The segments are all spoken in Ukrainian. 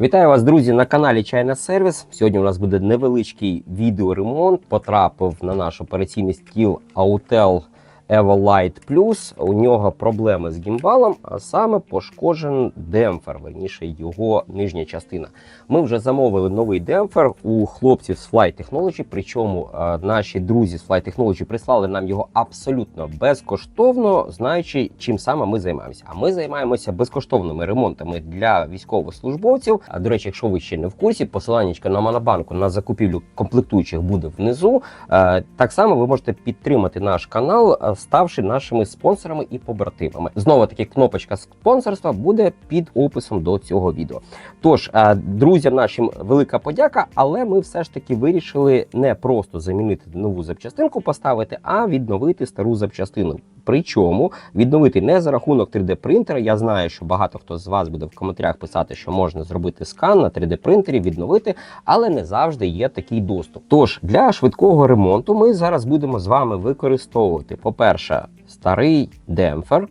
Вітаю вас, друзі, на каналі Чайна Сервіс. Сьогодні у нас буде невеличкий відеоремонт. Потрапив на наш операційний стіл Autel Everlight Plus. У нього проблеми з гімбалом, а саме пошкоджений демпфер, верніше його нижня частина. Ми вже замовили новий демпфер у хлопців з Fly Technology, Причому е, наші друзі з Fly Technology прислали нам його абсолютно безкоштовно, знаючи, чим саме ми займаємося. А ми займаємося безкоштовними ремонтами для військовослужбовців. А до речі, якщо ви ще не в курсі, посилання на Монобанку на закупівлю комплектуючих буде внизу. Е, Так само ви можете підтримати наш канал, е, ставши нашими спонсорами і побратимами. Знову таки, кнопочка спонсорства буде під описом до цього відео. Тож, е, друзям нашим велика подяка, але ми все ж таки вирішили не просто замінити нову запчастинку, поставити, а відновити стару запчастину. Причому відновити не за рахунок 3D принтера. Я знаю, що багато хто з вас буде в коментарях писати, що можна зробити скан на 3D принтері, відновити, але не завжди є такий доступ. Тож для швидкого ремонту ми зараз будемо з вами використовувати, по-перше, старий демпфер.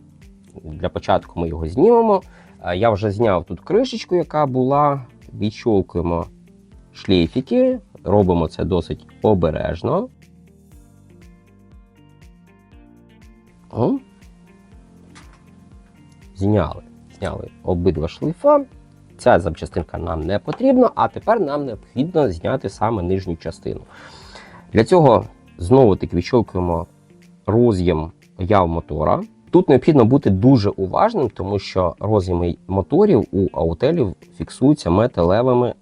Для початку ми його знімемо. Е, Я вже зняв тут кришечку, яка була. Відщолкуємо шлейфики, робимо це досить обережно. О. Зняли. Зняли обидва шлейфа. Ця запчастинка нам не потрібна, а тепер нам необхідно зняти саме нижню частину. Для цього знову таки відщолкуємо роз'єм яв мотора. Тут необхідно бути дуже уважним, тому що роз'єми моторів у аутелів фіксуються металевими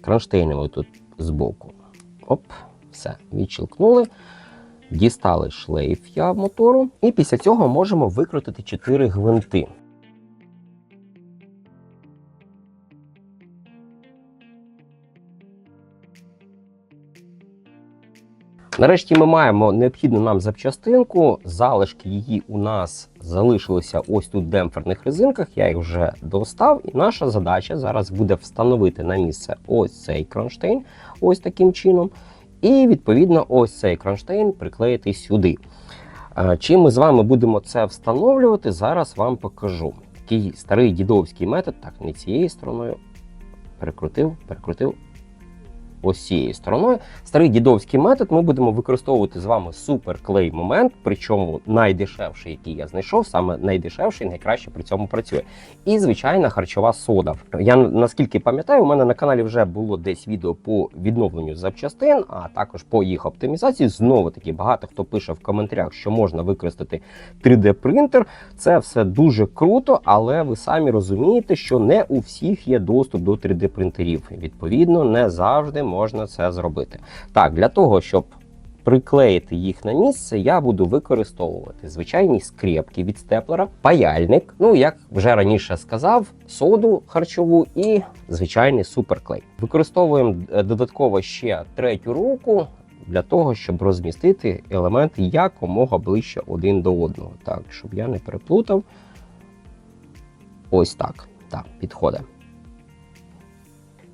кронштейнами тут збоку. Оп, все, відщелкнули. Дістали шлейф яв мотору, і після цього можемо викрутити 4 гвинти. Нарешті ми маємо необхідну нам запчастинку. Залишки її у нас залишилися ось тут в демпферних резинках. Я їх вже достав. І наша задача зараз буде встановити на місце ось цей кронштейн, ось таким чином. І відповідно ось цей кронштейн приклеїти сюди. Чи ми з вами будемо це встановлювати, зараз вам покажу. Такий старий дідовський метод, так, не цією стороною. Перекрутив, перекрутив ось цією стороною. Старий дідовський метод ми будемо використовувати з вами суперклей момент, причому найдешевший, який я знайшов, саме найдешевший, найкраще при цьому працює. І звичайна харчова сода. Я наскільки пам'ятаю, у мене на каналі вже було десь відео по відновленню запчастин, а також по їх оптимізації. Знову таки багато хто пише в коментарях, що можна використати 3D принтер. Це все дуже круто, але ви самі розумієте, що не у всіх є доступ до 3D принтерів. Відповідно, не завжди можна це зробити. Так, для того, щоб приклеїти їх на місце, я буду використовувати звичайні скрепки від степлера, паяльник, ну як вже раніше сказав, соду харчову і звичайний суперклей. Використовуємо е, додатково ще третю руку. Для того, щоб розмістити елементи якомога ближче один до одного. Так, щоб я не переплутав. Ось так. Так, підходить.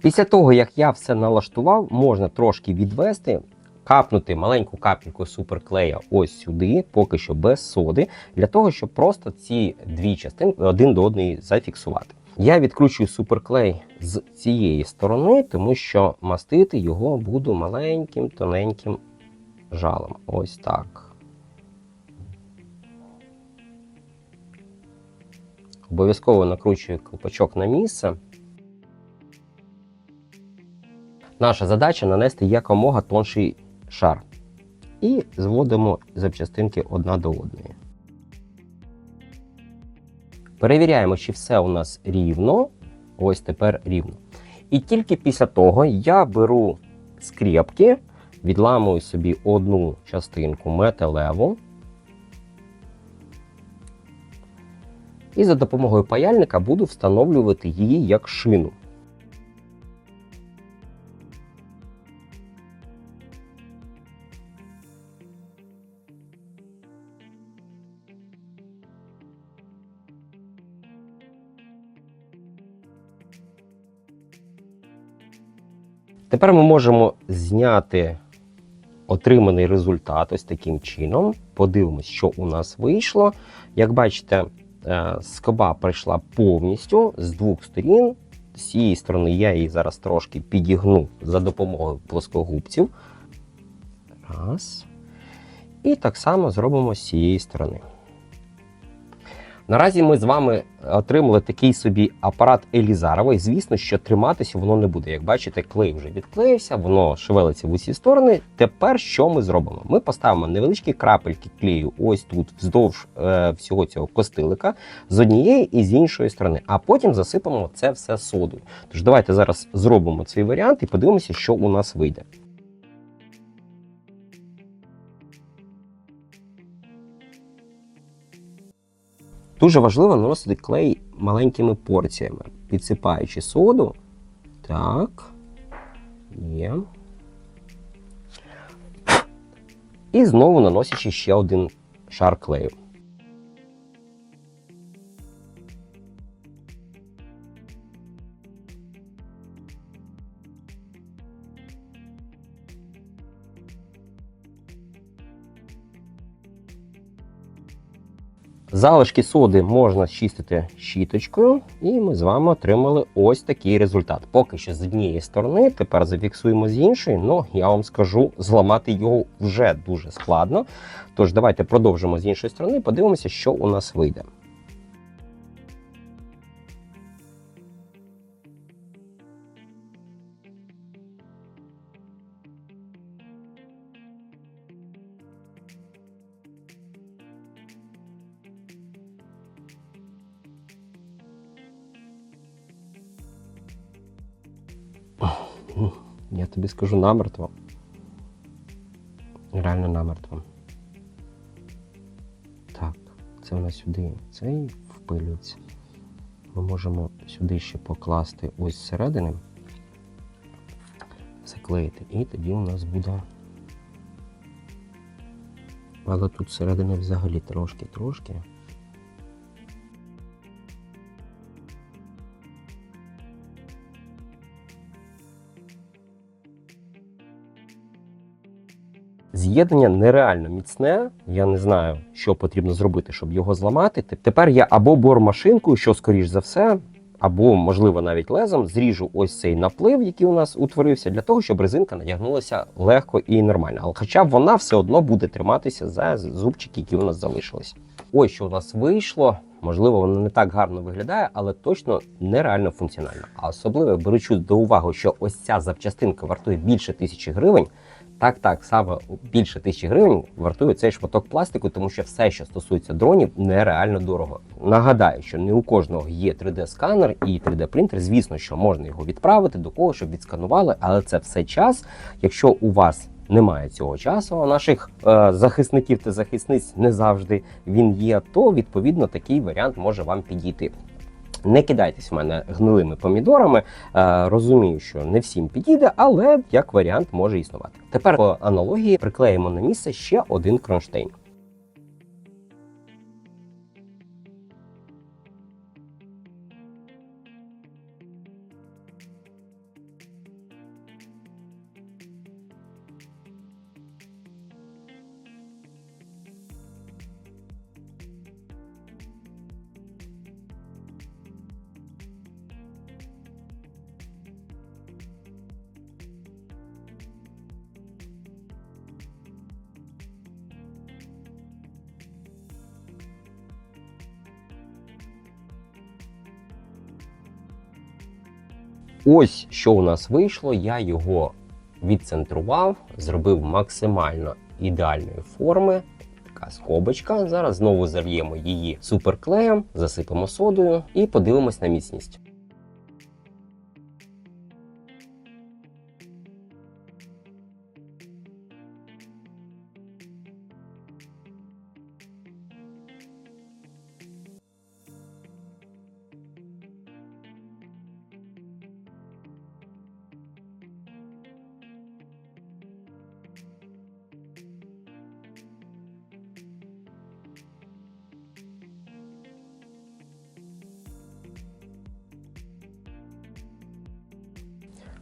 Після того, як я все налаштував, можна трошки відвести, капнути маленьку капельку суперклея ось сюди, поки що без соди, для того, щоб просто ці дві частинки один до одної зафіксувати. Я відкручую суперклей з цієї сторони, тому що мастити його буду маленьким тоненьким жалом. Ось так. Обов'язково накручую колпачок на місце. Наша задача нанести якомога тонший шар. І зводимо запчастинки одна до одної. Перевіряємо, чи все у нас рівно. Ось тепер рівно. І тільки після того я беру скрепки, відламую собі одну частинку металеву. І за допомогою паяльника буду встановлювати її як шину. Тепер ми можемо зняти отриманий результат ось таким чином. Подивимось, що у нас вийшло. Як бачите, е, скоба прийшла повністю з двох сторін. З цієї сторони я її зараз трошки підігну за допомогою плоскогубців. Раз. І так само зробимо з цієї сторони. Наразі ми з вами отримали такий собі апарат Елізарова, звісно, що триматися воно не буде. Як бачите, клей вже відклеївся, воно шевелиться в усі сторони. Тепер що ми зробимо? Ми поставимо невеличкі крапельки клею ось тут, вздовж е, всього цього костилика, з однієї і з іншої сторони, а потім засипемо це все содою. Тож давайте зараз зробимо цей варіант і подивимося, що у нас вийде. Дуже важливо наносити клей маленькими порціями, підсипаючи соду. Так. Є. І знову наносячи ще один шар клею. Залишки соди можна чистити щіточкою, і ми з вами отримали ось такий результат. Поки що з однієї сторони, тепер зафіксуємо з іншої, але я вам скажу, зламати його вже дуже складно. Тож давайте продовжимо з іншої сторони, подивимося, що у нас вийде. Я тобі скажу намертво. Реально намертво. Так, це нас сюди цей впилюється. Ми можемо сюди ще покласти ось зсередини, заклеїти, і тоді у нас буде. Але тут зсередини взагалі трошки-трошки. З'єднання нереально міцне. Я не знаю, що потрібно зробити, щоб його зламати. Тепер я або бормашинкою, що скоріш за все, або, можливо, навіть лезом, зріжу ось цей наплив, який у нас утворився, для того, щоб резинка надягнулася легко і нормально. Але хоча вона все одно буде триматися за зубчики, які у нас залишились. Ось що у нас вийшло. Можливо, воно не так гарно виглядає, але точно нереально функціонально. А особливо беручи до уваги, що ось ця запчастинка вартує більше тисячі гривень. Так, так, саме більше тисячі гривень вартує цей шматок пластику, тому що все, що стосується дронів, нереально дорого. Нагадаю, що не у кожного є 3D-сканер і 3D-принтер. Звісно, що можна його відправити до кого, щоб відсканували, але це все час. Якщо у вас немає цього часу, наших е, захисників та захисниць не завжди він є, то відповідно такий варіант може вам підійти. Не кидайтесь в мене гнилими помідорами. Е, розумію, що не всім підійде, але як варіант може існувати. Тепер по аналогії приклеїмо на місце ще один кронштейн. Ось що у нас вийшло. Я його відцентрував, зробив максимально ідеальної форми. Така скобочка. Зараз знову зав'ємо її суперклеєм, засипемо содою і подивимось на міцність.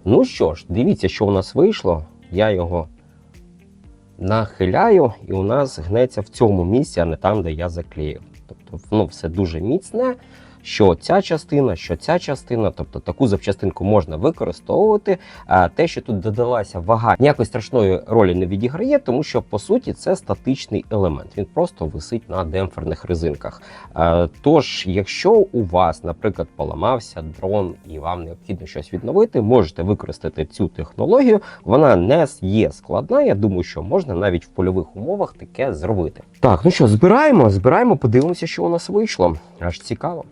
Ну що ж, дивіться, що у нас вийшло. Я його нахиляю, і у нас гнеться в цьому місці, а не там, де я заклеїв. Тобто, ну, все дуже міцне, що ця частина, що ця частина, тобто таку запчастинку можна використовувати. А те, що тут додалася вага, ніякої страшної ролі не відіграє, тому що по суті це статичний елемент. Він просто висить на демпферних резинках. Тож, якщо у вас, наприклад, поламався дрон і вам необхідно щось відновити, можете використати цю технологію. Вона не є складна. Я думаю, що можна навіть в польових умовах таке зробити. Так, ну що, збираємо, збираємо, подивимося, що у нас вийшло. Аж цікаво.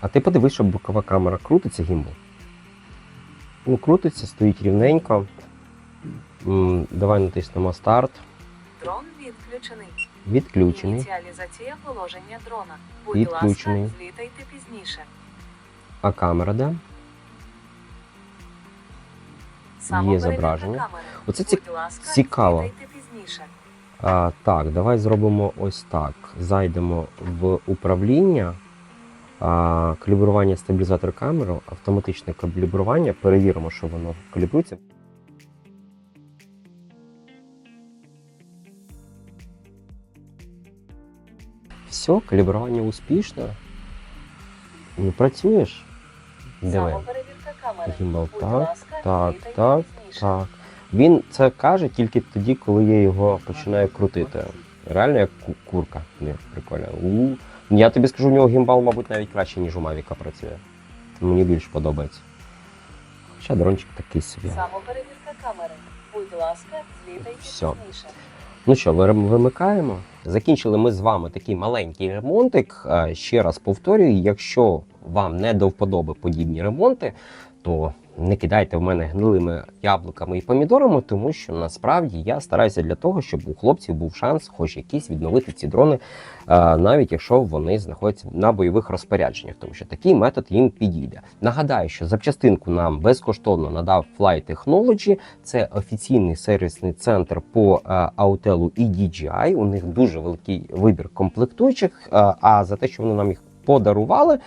А ти подивись, щоб бокова камера крутиться гімбл. Ну, крутиться, стоїть рівненько. М, Давай натиснемо старт. Дрон відключений. Відключений. Ініціалізація положення дрона. Будь Відключений. ласка, злітайте пізніше. А камера де? Самоперевірка зображення. камери. Оце ці- Будь ласка, цікаво. злітайте пізніше. А, так, давай зробимо ось так. Зайдемо в управління, калібрування стабілізатор камери, автоматичне калібрування. Перевіримо, що воно калібрується. Все, калібрування успішно. Ну, працюєш? Самоперевірка камери. Гімбал, Будь так, ласка, так, так. Так. Він це каже тільки тоді, коли я його починаю крутити. Реально як курка. Не, прикольно. У. Я тобі скажу, у нього гімбал, мабуть, навіть краще, ніж у Мавіка працює. Мені більше подобається. Хоча дрончик такий собі. Самоперевірка камери. Будь ласка, злітайте пізніше. Ну що, вимикаємо. Закінчили ми з вами такий маленький ремонтик. Ще раз повторюю, якщо вам не до вподоби подібні ремонти, то не кидайте в мене гнилими яблуками і помідорами, тому що насправді я стараюся для того, щоб у хлопців був шанс, хоч якийсь відновити ці дрони, е, навіть якщо вони знаходяться на бойових розпорядженнях, тому що такий метод їм підійде. Нагадаю, що запчастинку нам безкоштовно надав Fly Technology. Це офіційний сервісний центр по е, Аутелу і DJI. У них дуже великий вибір комплектуючих. е, А за те, що вони нам їх подарували.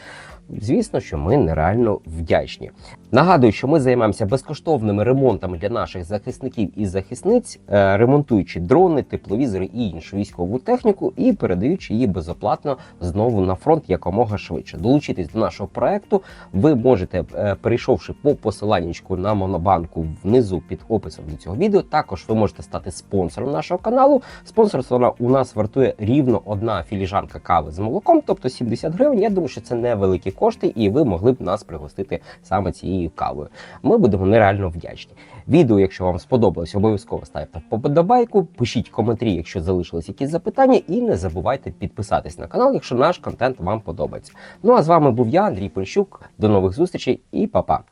Звісно, що ми нереально вдячні. Нагадую, що ми займаємося безкоштовними ремонтами для наших захисників і захисниць, е, ремонтуючи дрони, тепловізори і іншу військову техніку, і передаючи її безоплатно знову на фронт якомога швидше. Долучитись до нашого проекту ви можете, е, перейшовши по посиланнячку на монобанку внизу під описом до цього відео. Також ви можете стати спонсором нашого каналу. Спонсорство у нас вартує рівно одна філіжанка кави з молоком, тобто 70 гривень. Я думаю, що це невеликі кошти, і ви могли б нас пригостити саме цією кавою. Ми будемо нереально вдячні. Відео, якщо вам сподобалось, обов'язково ставте вподобайку, пишіть коментарі, якщо залишились якісь запитання, і не забувайте підписатись на канал, якщо наш контент вам подобається. Ну а з вами був я, Андрій Польщук. До нових зустрічей і па-па!